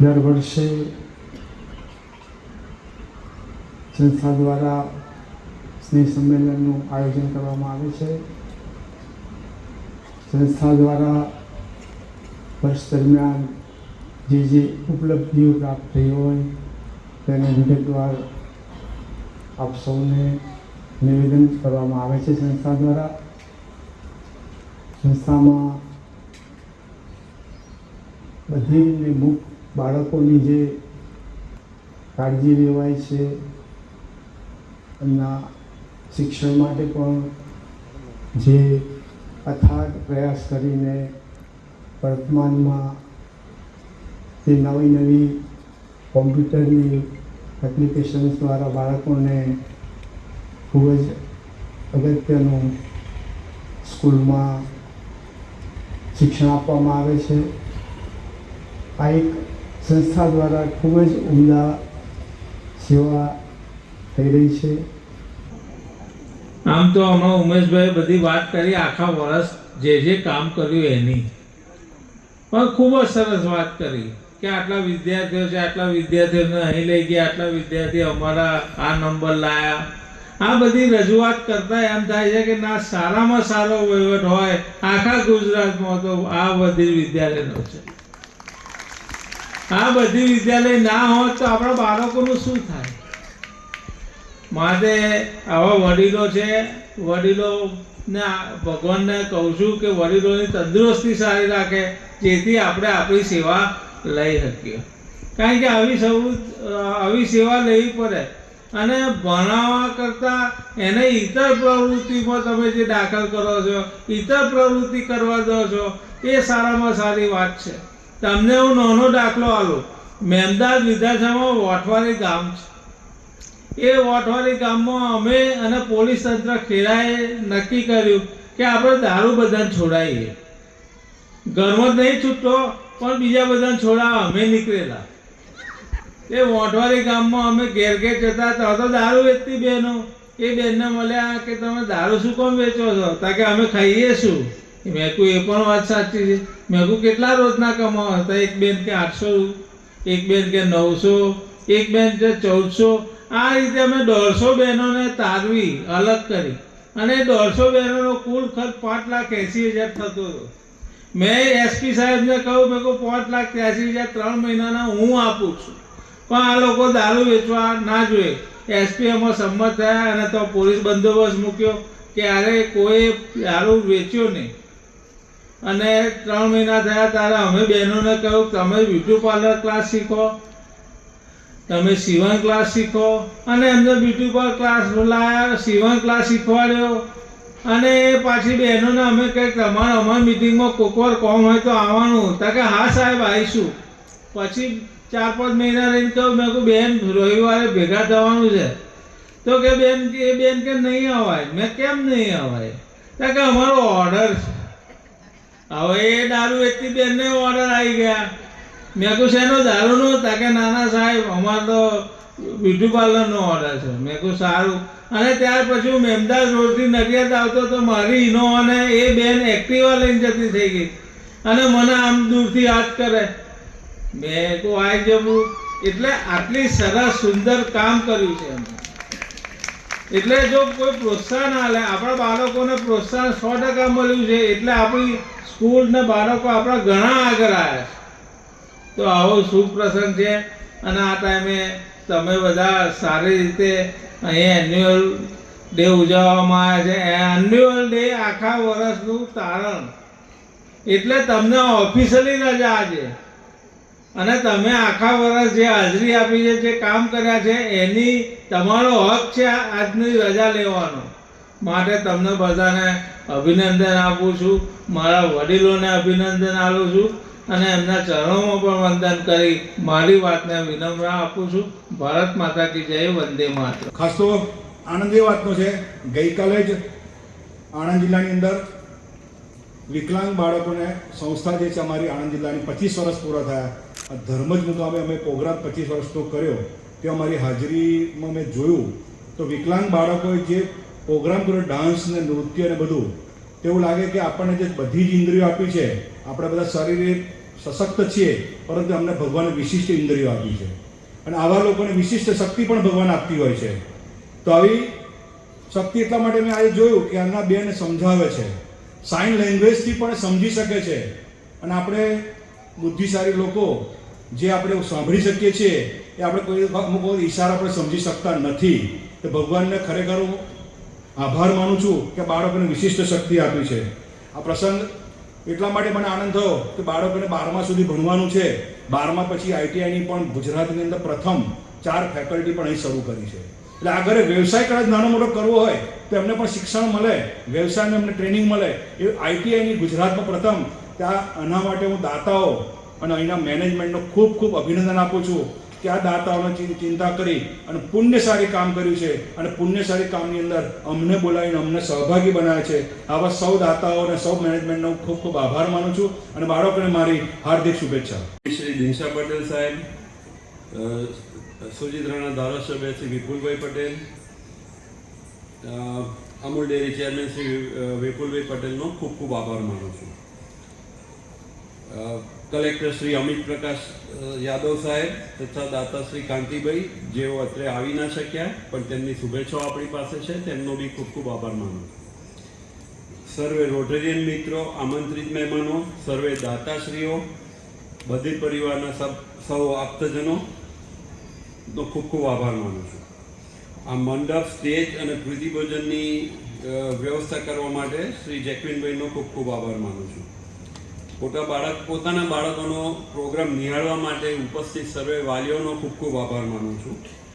દર વર્ષે સંસ્થા દ્વારા સ્નેહ સંમેલનનું આયોજન કરવામાં આવે છે. સંસ્થા દ્વારા વર્ષ દરમિયાન જે જે ઉપલબ્ધિઓ પ્રાપ્ત થઈ હોય તેને વિગતવાર આપ સૌને નિવેદન કરવામાં આવે છે સંસ્થા દ્વારા. સંસ્થામાં બધી મુખ બાળકોની જે કાળજી લેવાય છે એમના શિક્ષણ માટે પણ જે અથાગ પ્રયાસ કરીને વર્તમાનમાં જે નવી નવી કોમ્પ્યુટરની એપ્લિકેશન્સ દ્વારા બાળકોને ખૂબ જ અગત્યનું સ્કૂલમાં શિક્ષણ આપવામાં આવે છે. આ એક સંસ્થા દ્વારા ખૂબ જ ઉમદા સેવા થઈ રહી છે. આમ તો હમણાં ઉમેશભાઈ બધી વાત કરી, આખા વર્ષ જે જે કામ કર્યું એની. પણ ખૂબ જ સરસ વાત કરી કે આટલા વિદ્યાર્થીઓ છે, આટલા વિદ્યાર્થીઓને અહીં લઈ ગયા, આટલા વિદ્યાર્થીઓ અમારા આ નંબર લાયા. આ બધી રજૂઆત કરતા એમ થાય છે કે ના, સારામાં સારો વહીવટ હોય, આખા ગુજરાતમાં તો આ બધી વિદ્યાલયનો છે. આ બધી વિદ્યાલય ના હોત તો આપણા બાળકોનું શું થાય? માટે આવા વડીલો છે, વડીલોને ભગવાનને કહું છું કે વડીલોની તંદુરસ્તી સારી રાખે, જેથી આપણે આપણી સેવા લઈ શકીએ. કારણ કે આવી સૌ, આવી સેવા લેવી પડે. અને ભણાવવા કરતાં એને ઇતર પ્રવૃત્તિમાં તમે જે દાખલ કરો છો ઇતર પ્રવૃત્તિ કરવા દો છો, એ સારામાં સારી વાત છે. તમને હું નાનો દાખલો આવ્યો મહેમદાદ વિધાનસભામાં વોટવારી ગામ છે. એ વોટવારી ગામમાં અમે અને પોલીસ તંત્ર ખેડાએ નક્કી કર્યું કે આપણે દારૂ બધાને છોડાવીએ ઘરમાં જ નહીં છૂટતો પણ બીજા બધાને છોડાવવા અમે નીકળેલા. એ વોંઠવારી ગામમાં અમે ઘેર ઘેર જતા હતા. તો દારૂ વેચતી બહેનો, એ બેનને મળ્યા કે તમે દારૂ શું કોમ વેચો છો? તા કે અમે ખાઈએ શું? મેં કહું એ પણ વાત સાચી છે. મેં કહું કેટલા રોજના કમાવા હતા? એક બેન કે આઠસો, એક બેન કે નવસો, એક બેન કે ચૌદસો. આ રીતે અમે દોઢસો બહેનોને તારવી, અલગ કરી. અને દોઢસો બહેનોનો કુલ ખર્ચ પાંચ લાખ એંસી હજાર થતો હતો. મેં એસપી સાહેબને કહ્યું, મેં કહું પાંચ લાખ ત્યાસી હજાર ત્રણ મહિનાના હું આપું છું. પણ આ લોકો દારૂ વેચવા ના જોઈએ. એસપી એમાં સંમત થયા અને તો પોલીસ બંદોબસ્ત મૂક્યો કે અરે, કોઈ દારૂ વેચ્યો નહીં. અને ત્રણ મહિના થયા ત્યારે અમે બહેનોને કહ્યું, તમે બ્યુટી પાર્લર ક્લાસ શીખો, તમે સીવણ ક્લાસ શીખો. અને એમને બ્યુટી પાર્લર ક્લાસ બોલાયા સીવણ ક્લાસ શીખવાડ્યો. અને એ પાછી બહેનોને અમે કંઈક તમારે અમારી મિટિંગમાં કોકવાર કોમ હોય તો આવવાનું. તા કે, હા સાહેબ, આવીશું. પછી ચાર પાંચ મહિના રહીને કહું મેં કહું બેન, રવિવારે ભેગા થવાનું છે. તો કે, બેન, એ બેન કે નહીં અવાય? મેં કેમ નહીં અવાય? તા કે, અમારો ઓર્ડર છે. હવે એ દારૂ એકથી બેનને ઓર્ડર આવી ગયા. મેં કહું શેનો દારૂનો તા કે, નાના સાહેબ, અમારે તો બ્યુટી પાર્લરનો ઓર્ડર છે. મેં કહું સારું. અને ત્યાર પછી હું મેમદાસ રોડથી નડિયાદ આવતો તો મારી ઇનોવાને એ બેન એક્ટિવા લઈને જતી થઈ ગઈ. અને મને આમ દૂરથી હાથ કરે. મેં કહું આ જવું એટલે આટલી સરસ, સુંદર કામ કર્યું છે એમણે. એટલે જો કોઈ પ્રોત્સાહન આલે, આપણા બાળકોને પ્રોત્સાહન સો ટકા મળ્યું છે, એટલે આપણી સ્કૂલ ને બાળકો આપણા ઘણા આગળ આવ્યા છે. તો આવો શુભ પ્રસંગ છે, અને આ ટાઈમે તમે બધા સારી રીતે અહીંયા એન્યુઅલ ડે ઉજવવામાં આવે છે. એન્યુઅલ ડે આખા વર્ષનું તારણ. એટલે તમને ઓફિશિયલી રજા આજે. અને તમે આખા વર્ષ જે હાજરી આપી છે, જે કામ કર્યા છે, એની તમારો હક છે આજની રજા લેવાનો. માટે તમને બધાને અભિનંદન આપું છું, મારા વડીલોને અભિનંદન આપું છું, અને એમના ચરણોમાં પણ વંદન કરી મારી વાતને વિનમ્ર આપું છું. ભારત માતા કી જય, વંદે માત્ર ખાસ તો આનંદ વાતનો છે, ગઈકાલે જ આણંદ જિલ્લાની અંદર વિકલાંગ બાળકોને સંસ્થા જે છે અમારી આણંદ જિલ્લાની પચીસ વર્ષ પૂરા થયા. ધર્મ ધર્મજ મુકામે અમે પ્રોગ્રામ પચીસ વર્ષનો કર્યો. તે અમારી હાજરીમાં મેં જોયું તો વિકલાંગ બાળકોએ જે પ્રોગ્રામ કર્યો, ડાન્સ ને નૃત્ય ને બધું, તેવું લાગે કે આપણને જે બધી જ ઇન્દ્રિયો આપી છે, આપણે બધા શરીરે સશક્ત છીએ, પરંતુ અમને ભગવાને વિશિષ્ટ ઇન્દ્રિયો આપી છે. અને આવા લોકોને વિશિષ્ટ શક્તિ પણ ભગવાન આપતી હોય છે. તો આવી શક્તિ એટલા માટે મેં આજે જોયું કે આના બેને સમજાવે છે. સાઇન લેંગ્વેજથી પણ સમજી શકે છે. અને આપણે બુદ્ધિશાળી લોકો, જે આપણે સાંભળી શકીએ છીએ, એ આપણે કોઈ અમુક ઈશારા આપણે સમજી શકતા નથી. તો ભગવાનને ખરેખર હું આભાર માનું છું કે બાળકોને વિશિષ્ટ શક્તિ આપી છે. આ પ્રસંગ એટલા માટે મને આનંદ થયો કે બાળકોને બારમા સુધી ભણવાનું છે. બારમા પછી આઈટીઆઈની પણ ગુજરાતની અંદર પ્રથમ ચાર ફેકલ્ટી પણ અહીં શરૂ કરી છે. એટલે આગળ વ્યવસાય કદાચ નાનો મોટો કરવો હોય, તો એમને પણ શિક્ષણ મળે વ્યવસાયને એમને ટ્રેનિંગ મળે. એ આઈટીઆઈની ગુજરાતમાં પ્રથમ ત્યાં આના માટે હું દાતાઓ અને અહીંના મેનેજમેન્ટનો ખૂબ ખૂબ અભિનંદન આપું છું કે આ દાતાઓને ચિંતા કરી અને પુણ્યશાળી કામ કર્યું છે. અને પુણ્યશાળી કામની અંદર અમને બોલાવીને અમને સહભાગી બનાવે છે. આવા સૌ દાતાઓ અને સૌ મેનેજમેન્ટનો ખૂબ ખૂબ આભાર માનું છું. અને બાળકોને મારી હાર્દિક શુભેચ્છા શ્રી દિનશા પટેલ સાહેબ અ, રાણા ધારાસભ્ય શ્રી વિપુલભાઈ પટેલ અમૂલ ડેરી ચેરમેન શ્રી વિપુલભાઈ પટેલનો ખૂબ ખૂબ આભાર માનું છું. કલેક્ટર શ્રી અમિત પ્રકાશ યાદવ સાહેબ તથા દાતા શ્રી કાંતિભાઈ જેઓ અત્રે આવી ના શક્યા પણ તેમની શુભેચ્છાઓ આપણી પાસે છે તેમનો બી ખૂબ ખૂબ આભાર માનું સર્વે રોટેરિયન મિત્રો આમંત્રિત મહેમાનો સર્વે દાતાશ્રીઓ બધી પરિવારના સૌ આપતજનો નો ખૂબ ખૂબ આભાર માનું છું. આ મંડપ, સ્ટેજ અને પ્રીતિભોજનની વ્યવસ્થા કરવા માટે શ્રી જેકવિનભાઈનો ખૂબ ખૂબ આભાર માનું છું. પોતા બાળક, પોતાના બાળકોનો પ્રોગ્રામ નિહાળવા માટે ઉપસ્થિત સર્વે વાલીઓનો ખૂબ ખૂબ આભાર માનું છું.